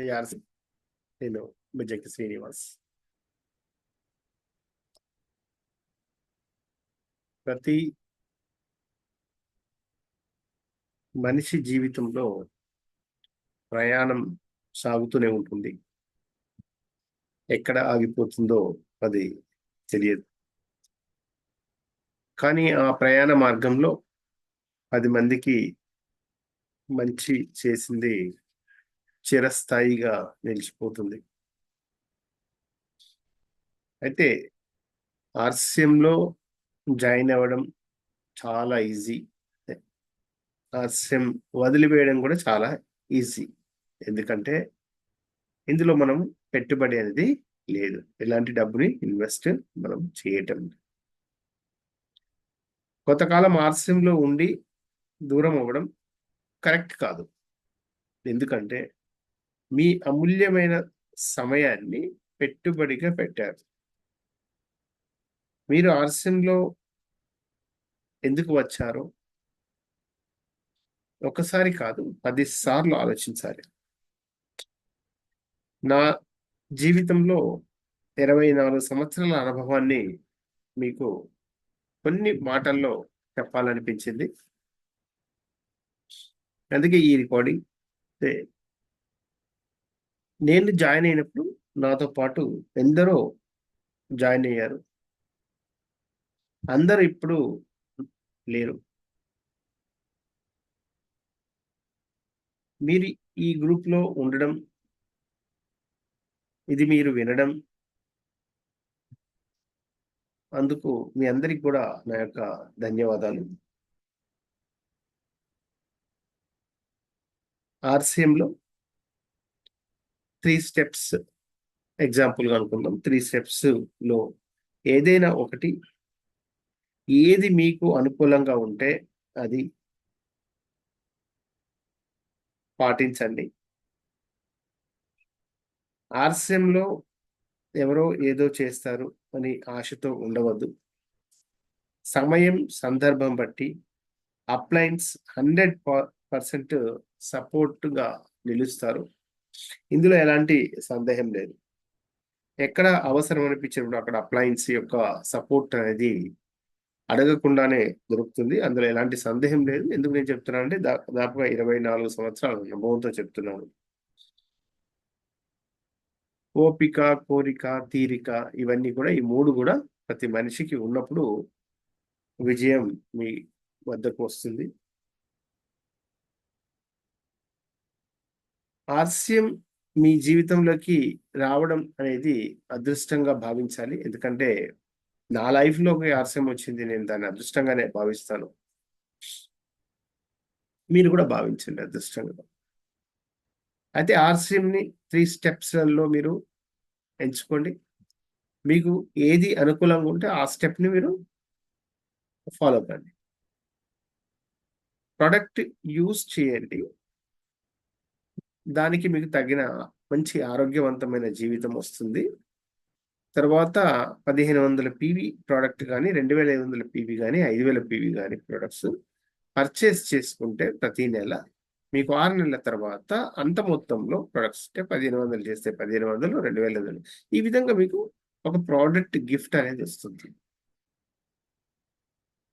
చేయాల్సి నేను బిజెక్టి శ్రీనివాస్. ప్రతి మనిషి జీవితంలో ప్రయాణం సాగుతూనే ఉంటుంది. ఎక్కడ ఆగిపోతుందో అది తెలియదు. కానీ ఆ ప్రయాణ మార్గంలో పది మందికి మంచి చేసింది చిరస్థాయిగా నిలిచిపోతుంది. అయితే ఆర్స్యంలో జాయిన్ అవ్వడం చాలా ఈజీ. ఆర్స్యం వదిలివేయడం కూడా చాలా ఈజీ. ఎందుకంటే ఇందులో మనం పెట్టుబడి అనేది లేదు. ఎలాంటి డబ్బుని ఇన్వెస్ట్ మనం చేయటం కొంతకాలం ఆర్స్యంలో ఉండి దూరం అవ్వడం కరెక్ట్ కాదు. ఎందుకంటే మీ అమూల్యమైన సమయాన్ని పెట్టుబడిగా పెట్టారు. మీరు ఆర్స్యంలో ఎందుకు వచ్చారో ఒకసారి కాదు పది సార్లు ఆలోచించాలి. నా జీవితంలో ఇరవై నాలుగు సంవత్సరాల అనుభవాన్ని మీకు కొన్ని మాటల్లో చెప్పాలనిపించింది. అందుకే ఈ రికార్డింగ్ నేను జాయిన్ అయినప్పుడు నాతో పాటు ఎందరో జాయిన్ అయ్యారు. అందరూ ఇప్పుడు లేరు. మీరు ఈ గ్రూప్లో ఉండడం ఇది మీరు వినడం అందుకు మీ అందరికి కూడా నా యొక్క ధన్యవాదాలు. ఆర్సిఎంలో త్రీ స్టెప్స్ ఎగ్జాంపుల్గా అనుకుందాం. త్రీ స్టెప్స్లో ఏదైనా ఒకటి ఏది మీకు అనుకూలంగా ఉంటే అది పాటించండి. ఆర్స్యంలో ఎవరో ఏదో చేస్తారు అని ఆశతో ఉండవద్దు. సమయం సందర్భం బట్టి అప్లైన్స్ హండ్రెడ్ పర్సెంట్ సపోర్ట్గా నిలుస్తారు. ఇందులో ఎలాంటి సందేహం లేదు. ఎక్కడ అవసరం అనిపించినప్పుడు అక్కడ అప్లయన్స్ యొక్క సపోర్ట్ అనేది అడగకుండానే దొరుకుతుంది. అందులో ఎలాంటి సందేహం లేదు. ఎందుకు నేను చెప్తున్నాను అంటే దాదాపుగా ఇరవై నాలుగు సంవత్సరాలు అనుభవంతో చెప్తున్నాను ఓపిక కోరిక తీరిక ఇవన్నీ కూడా ఈ మూడు కూడా ప్రతి మనిషికి ఉన్నప్పుడు విజయం మీ వద్దకు వస్తుంది. ఆర్స్యం మీ జీవితంలోకి రావడం అనేది అదృష్టంగా భావించాలి. ఎందుకంటే నా లైఫ్లో ఒక ఆర్స్యం వచ్చింది. నేను దాన్ని అదృష్టంగానే భావిస్తాను. మీరు కూడా భావించండి అదృష్టంగా. అయితే ఆర్సిఎంని త్రీ స్టెప్స్లలో మీరు ఎంచుకోండి. మీకు ఏది అనుకూలంగా ఉంటే ఆ స్టెప్ని మీరు ఫాలో కండి. ప్రొడక్ట్ యూజ్ చేయండి. దానికి మీకు తగిన మంచి ఆరోగ్యవంతమైన జీవితం వస్తుంది. తర్వాత పదిహేను వందల పీవీ ప్రోడక్ట్ కానీ రెండు వేల ఐదు వందల పీవీ కానీ ఐదు వేల పీవీ కానీ ప్రోడక్ట్స్ పర్చేస్ చేసుకుంటే ప్రతి నెల మీకు ఆరు నెలల తర్వాత అంత మొత్తంలో ప్రొడక్ట్స్ అంటే పదిహేను వందలు చేస్తే పదిహేను వందలు రెండు వేల ఐదు ఈ విధంగా మీకు ఒక ప్రోడక్ట్ గిఫ్ట్ అనేది వస్తుంది.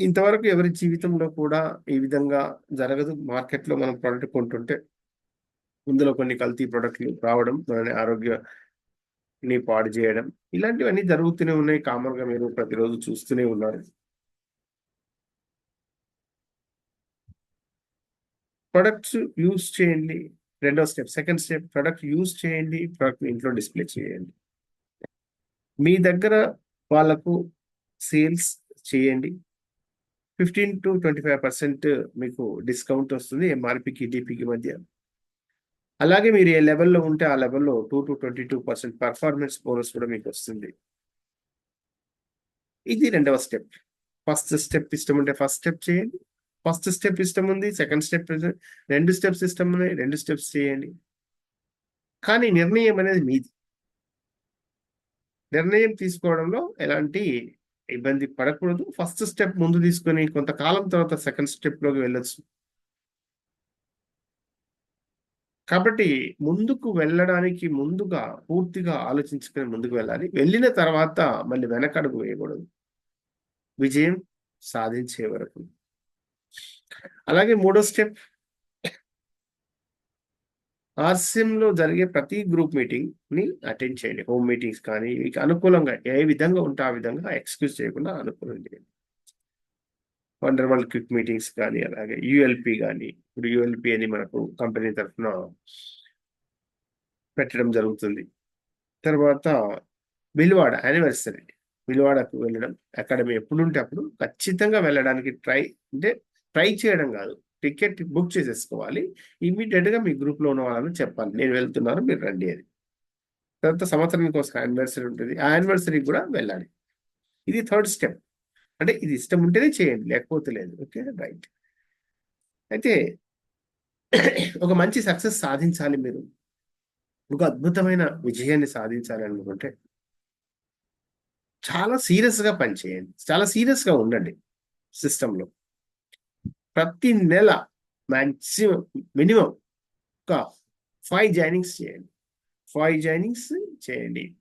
ఇంతవరకు ఎవరి జీవితంలో కూడా ఈ విధంగా జరగదు. మార్కెట్లో మనం ప్రోడక్ట్ కొంటుంటే ఇందులో కొన్ని కల్తీ ప్రోడక్ట్లు రావడం మన ఆరోగ్యాన్ని పాడు చేయడం ఇలాంటివన్నీ జరుగుతూనే ఉన్నాయి. కామన్గా మీరు ప్రతిరోజు చూస్తూనే ఉన్నారు. ప్రొడక్ట్స్ యూజ్ చేయండి. రెండో step. Second step. Product use చేయండి. ప్రొడక్ట్ ఇంట్లో డిస్ప్లే చేయండి. మీ దగ్గర వాళ్ళకు సేల్స్ చేయండి. Fifteen to twenty five percent మీకు డిస్కౌంట్ వస్తుంది. ఎంఆర్పికి డిపికి మధ్య. అలాగే మీరు ఏ లెవెల్లో ఉంటే ఆ లెవెల్లో two to twenty two percent performance bonus కూడా మీకు వస్తుంది. ఇది రెండవ స్టెప్. ఫస్ట్ స్టెప్ ఇష్టం ఉంటే ఫస్ట్ స్టెప్ చేయండి. ఫస్ట్ స్టెప్ ఇష్టం ఉంది సెకండ్ స్టెప్ రెండు స్టెప్స్ ఇష్టం ఉన్నాయి రెండు స్టెప్స్ చేయండి. కానీ నిర్ణయం అనేది మీది. నిర్ణయం తీసుకోవడంలో ఎలాంటి ఇబ్బంది పడకూడదు. ఫస్ట్ స్టెప్ ముందు తీసుకొని కొంతకాలం తర్వాత సెకండ్ స్టెప్లోకి వెళ్ళొచ్చు. కాబట్టి ముందుకు వెళ్ళడానికి ముందుగా పూర్తిగా ఆలోచించుకొని ముందుకు వెళ్ళాలి. వెళ్ళిన తర్వాత మళ్ళీ వెనకడుగు వేయకూడదు. విజయం సాధించే వరకు. అలాగే మూడో స్టెప్. ఆర్సిఎంలో జరిగే ప్రతి గ్రూప్ మీటింగ్ని అటెండ్ చేయండి. హోమ్ మీటింగ్స్ కానీ మీకు అనుకూలంగా ఏ విధంగా ఉంటే ఆ విధంగా ఎక్స్క్యూజ్ చేయకుండా అనుకూలం చేయండి. వండర్ వరల్డ్ క్విక్ మీటింగ్స్ కానీ అలాగే యుఎల్పి కానీ ఇప్పుడు యుఎల్పి అని మనకు కంపెనీ తరఫున పెట్టడం జరుగుతుంది. తర్వాత బిల్వాడ యానివర్సరీ బిల్వాడకు వెళ్ళడం అకాడమీ ఎప్పుడుంటే అప్పుడు ఖచ్చితంగా వెళ్ళడానికి ట్రై అంటే ట్రై చేయడం కాదు టికెట్ బుక్ చేసేసుకోవాలి. ఇమీడియట్గా మీ గ్రూప్లో ఉన్న వాళ్ళని చెప్పాలి నేను వెళ్తున్నాను మీరు రండి అని. తర్వాత సంవత్సరానికి కోసం యానివర్సరీ ఉంటుంది ఆ యానివర్సరీకి కూడా వెళ్ళాలి. ఇది థర్డ్ స్టెప్. అంటే ఇది ఇష్టం ఉంటేనే చేయండి లేకపోతే లేదు. Okay right. అయితే ఒక మంచి సక్సెస్ సాధించాలి మీరు. ఒక అద్భుతమైన విజయాన్ని సాధించాలి అనుకుంటే చాలా సీరియస్గా పనిచేయండి. చాలా సీరియస్గా ఉండండి సిస్టంలో. ప్రతి నెల మ్యాక్సిమం మినిమం ఒక ఫైవ్ జాయినింగ్స్ చేయండి. ఫైవ్ జాయినింగ్స్ చేయండి.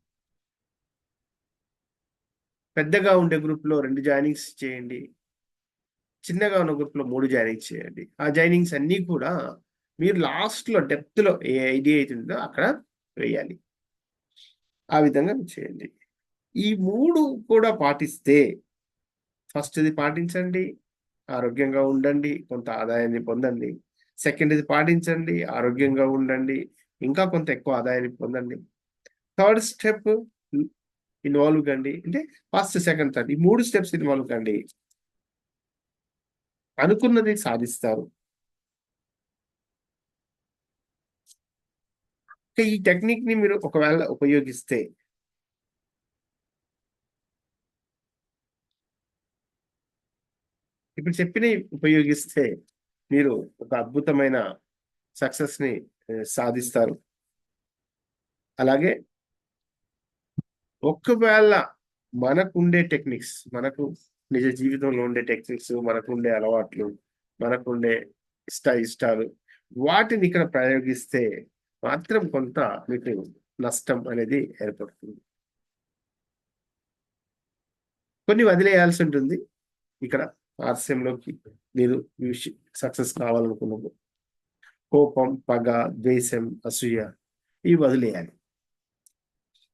పెద్దగా ఉండే గ్రూప్లో రెండు జాయినింగ్స్ చేయండి. చిన్నగా ఉన్న గ్రూప్లో మూడు జాయినింగ్స్ చేయండి. ఆ జాయినింగ్స్ అన్నీ కూడా మీరు లాస్ట్లో డెప్త్లో ఏ ఐడియా అవుతుందో అక్కడ వేయాలి. ఆ విధంగా చేయండి. ఈ మూడు కూడా పాటిస్తే ఫస్ట్ ఇది పాటించండి ఆరోగ్యంగా ఉండండి కొంత ఆదాయాన్ని పొందండి. సెకండ్ ఇది పాటించండి ఆరోగ్యంగా ఉండండి ఇంకా కొంత ఎక్కువ ఆదాయాన్ని పొందండి. థర్డ్ స్టెప్ ఇన్వాల్వ్ కండి అంటే ఫస్ట్ సెకండ్ థర్డ్ ఈ మూడు స్టెప్స్ ఇన్వాల్వ్ కండి. అనుకున్నది సాధిస్తారు. ఈ టెక్నిక్ని మీరు ఒకవేళ ఉపయోగిస్తే. ఇప్పుడు చెప్పిన ఉపయోగిస్తే మీరు ఒక అద్భుతమైన సక్సెస్ని సాధిస్తారు. అలాగే ఒకవేళ మనకు ఉండే టెక్నిక్స్ మనకు నిజ జీవితంలో ఉండే టెక్నిక్స్ మనకు ఉండే అలవాట్లు మనకు ఉండే ఇష్ట ఇష్టాలు వాటిని ఇక్కడ ప్రయోగిస్తే మాత్రం కొంత మీకు నష్టం అనేది ఏర్పడుతుంది. కొన్ని వదిలేయాల్సి ఉంటుంది. ఇక్కడ ఆర్స్యంలోకి మీరు సక్సెస్ కావాలనుకున్నప్పుడు కోపం పగ ద్వేషం అసూయ ఇవి వదిలేయాలి.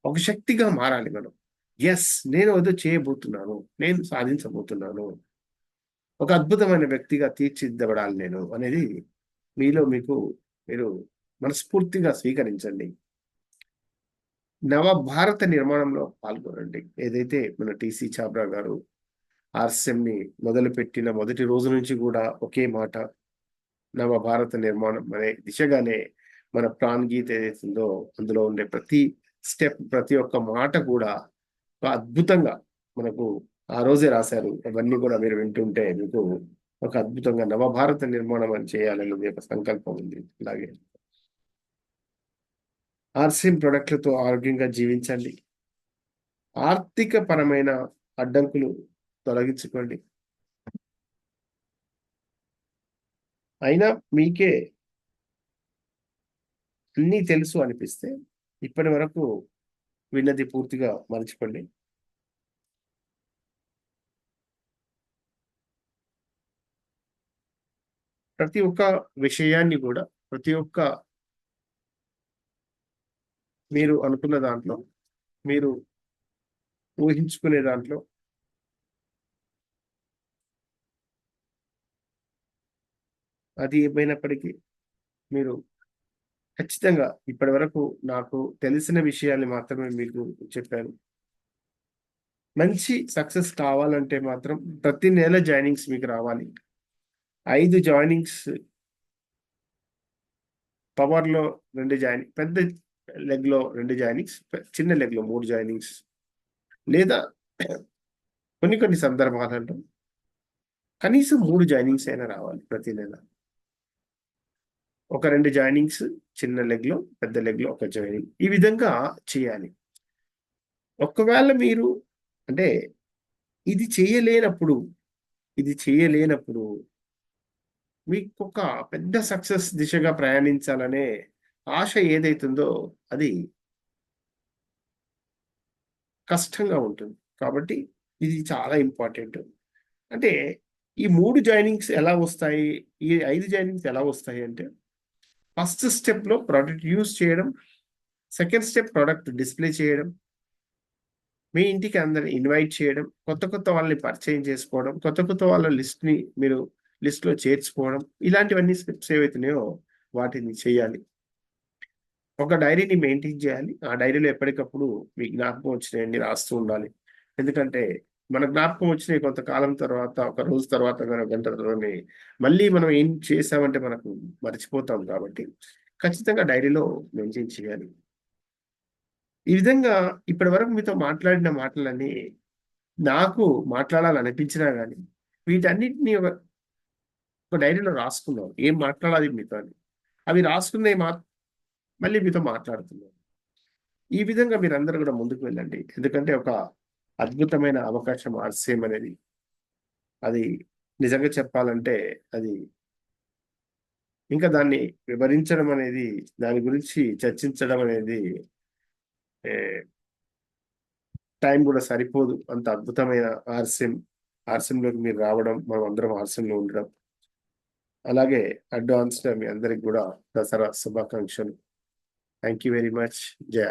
ఒక శక్తిగా మారాలి మనం. ఎస్ నేను ఏదో చేయబోతున్నాను. నేను సాధించబోతున్నాను. ఒక అద్భుతమైన వ్యక్తిగా తీర్చిదిద్దబడాలి నేను అనేది మీలో మీకు మీరు మనస్ఫూర్తిగా స్వీకరించండి. నవ భారత నిర్మాణంలో పాల్గొనండి. ఏదైతే మన టీసీ చాబ్రా గారు ఆర్స్ఎంని మొదలుపెట్టిన మొదటి రోజు నుంచి కూడా ఒకే మాట నవ భారత నిర్మాణం అనే దిశగానే మన ప్రాణ్ గీత ఏదైతుందో అందులో ఉండే ప్రతి స్టెప్ ప్రతి ఒక్క మాట కూడా అద్భుతంగా మనకు ఆ రోజే రాశారు. అవన్నీ కూడా మీరు వింటుంటే మీకు ఒక అద్భుతంగా నవభారత నిర్మాణం అని చేయాలనేది ఒక సంకల్పం ఉంది. అలాగే ఆర్సిఎం ప్రొడక్ట్లతో ఆరోగ్యంగా జీవించండి. ఆర్థిక పరమైన అడ్డంకులు తొలగించుకోండి. అయినా మీకే అన్నీ తెలుసు అనిపిస్తే ఇప్పటి వరకు విన్నది పూర్తిగా మర్చిపోండి. ప్రతి ఒక్క విషయాన్ని కూడా ప్రతి ఒక్క మీరు అనుకున్న దాంట్లో మీరు ఊహించుకునే దాంట్లో అది ఏమైనప్పటికీ మీరు ఖచ్చితంగా ఇప్పటి వరకు నాకు తెలిసిన విషయాన్ని మాత్రమే మీకు చెప్పాను. మంచి సక్సెస్ కావాలంటే మాత్రం ప్రతి నెల జాయినింగ్స్ మీకు రావాలి. ఐదు జాయినింగ్స్ పవర్లో రెండు జాయినింగ్ పెద్ద లెగ్లో రెండు జాయినింగ్స్ చిన్న లెగ్లో మూడు జాయినింగ్స్ లేదా కొన్ని కొన్ని సందర్భాలలో కనీసం మూడు జాయినింగ్స్ అయినా రావాలి ప్రతి నెల. ఒక రెండు జాయినింగ్స్ చిన్న లెగ్లో పెద్ద లెగ్లో ఒక జాయినింగ్. ఈ విధంగా చేయాలి. ఒకవేళ మీరు అంటే ఇది చేయలేనప్పుడు ఇది చేయలేనప్పుడు మీకు ఒక పెద్ద సక్సెస్ దిశగా ప్రయాణించాలనే ఆశ ఏదైతుందో అది కష్టంగా ఉంటుంది. కాబట్టి ఇది చాలా ఇంపార్టెంట్. అంటే ఈ మూడు జాయినింగ్స్ ఎలా వస్తాయి? ఈ ఐదు జాయినింగ్స్ ఎలా వస్తాయి అంటే ఫస్ట్ స్టెప్లో ప్రోడక్ట్ యూజ్ చేయడం సెకండ్ స్టెప్ ప్రోడక్ట్ డిస్ప్లే చేయడం మీ ఇంటికి అందరిని ఇన్వైట్ చేయడం కొత్త కొత్త వాళ్ళని పరిచయం చేసుకోవడం కొత్త కొత్త వాళ్ళ లిస్ట్ని మీరు లిస్ట్లో చేర్చుకోవడం ఇలాంటివన్నీ స్టెప్స్ ఏవైతున్నాయో వాటిని చేయాలి. ఒక డైరీని మెయింటైన్ చేయాలి. ఆ డైరీలో ఎప్పటికప్పుడు మీ జ్ఞాపకం వచ్చినాయన్ని రాస్తూ ఉండాలి. ఎందుకంటే మన జ్ఞాపకం వచ్చినాయి కొంతకాలం తర్వాత ఒక రోజు తర్వాత గంటలోనే ఒక మళ్ళీ మనం ఏం చేసామంటే మనకు మర్చిపోతాం కాబట్టి ఖచ్చితంగా డైరీలో మెయింటైన్ చేయాలి. ఈ విధంగా ఇప్పటి వరకు మీతో మాట్లాడిన మాటలన్నీ నాకు మాట్లాడాలనిపించినా కానీ వీటన్నిటిని ఒక ఒక డైరీలో రాసుకున్నాం. ఏం మాట్లాడాలి మీతో అని. అవి రాసుకున్నాయి మా మళ్ళీ మీతో మాట్లాడుతున్నాం. ఈ విధంగా మీరందరూ కూడా ముందుకు వెళ్ళండి. ఎందుకంటే ఒక అద్భుతమైన అవకాశం ఆర్సీఎం అనేది. అది నిజంగా చెప్పాలంటే అది ఇంకా దాన్ని వివరించడం అనేది దాని గురించి చర్చించడం అనేది టైం కూడా సరిపోదు. అంత అద్భుతమైన ఆర్సీఎం ఆర్సీఎంలోకి మీరు రావడం మనం అందరం ఆర్సీఎంలో ఉండడం. అలాగే అడ్వాన్స్గా మీ అందరికి కూడా దసరా శుభాకాంక్షలు. Thank you very much. Jaya